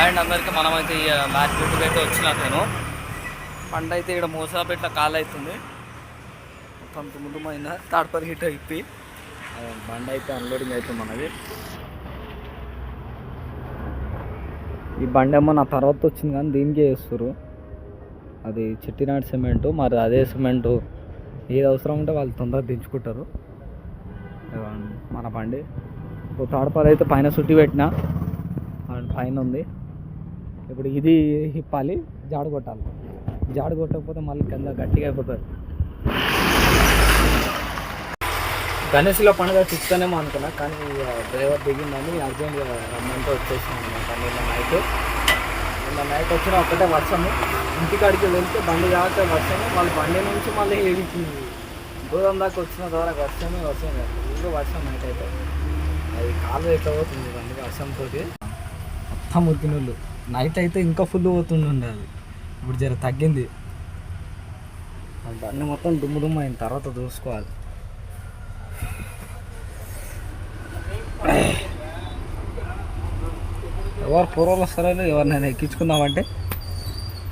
And అందరికీ మనమైతే ఈ uh, మార్కెట్కి అయితే వచ్చినా నేను. పంట అయితే ఇక్కడ మోసాపేట్ల కాల్ అవుతుంది మొత్తం దుమ్ముదుమైన తాడపరి హిట్ అయిపోయి బండి అయితే అన్లోడింగ్ అవుతుంది మనది. ఈ బండి ఏమో నా తర్వాత వచ్చింది కానీ దీనికే వేస్తారు అది చెట్టినాడు సిమెంటు మరి అదే సిమెంటు ఏది అవసరం ఉంటే వాళ్ళు తొందరగా దించుకుంటారు. మన బండి. ఇప్పుడు తాడపాలు అయితే పైన సుట్టి పెట్టిన. అండ్ పైన ఉంది. ఇప్పుడు ఇది హిప్పాలి జాడు కొట్టాలి. జాడు కొట్టకపోతే మళ్ళీ కింద గట్టిగా అయిపోతుంది గణేష్లో పండుగ చూస్తానేమో అనుకున్నా కానీ డ్రైవర్ దిగిందని అర్జెంట్గా రమ్మంటే వచ్చేసాను అనమాట నిన్న నైట్. నిన్న నైట్ వచ్చిన ఒక్కటే వర్షము. ఇంటికాడికి వెళ్తే బండి కాక వర్షము. మళ్ళీ బండి నుంచి మళ్ళీ ఏడికి దూరం దాకా వచ్చిన ద్వారా వర్షమే వర్షం కాదు వర్షం నైట్ అయితే. అది కాలు ఎట్లా పోతుంది బండి వర్షంతో మొత్తం ఉరికినోళ్ళు. నైట్ అయితే ఇంకా ఫుల్ పోతుండే అది. ఇప్పుడు జర తగ్గింది. ఆ బండి మొత్తం దుమ్ము దుమ్ము అయిన తర్వాత చూసుకోవాలి. ఎవరు పూర్వలు వస్తారో ఎవరినైనా ఎక్కించుకుందామంటే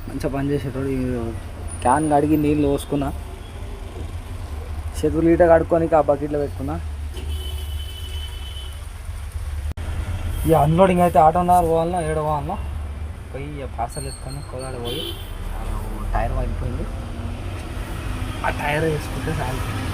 మంచిగా పని చేసేటోడు క్యాన్ కడిగి నీళ్ళు పోసుకున్నా. చేతులు ఈట కడుక్కొని ఆ బకెట్లో పెట్టుకున్నా. ఈ అన్లోడింగ్ అయితే ఆటోన్నర పోవాలన్నా ఏడో పోవాలన్నా. పోయి పార్సల్ ఎత్తుకొని కోదాడ పోయి టైర్ పగిలిపోయింది ఆ టైర్ వేసుకుంటే సాగిపోయింది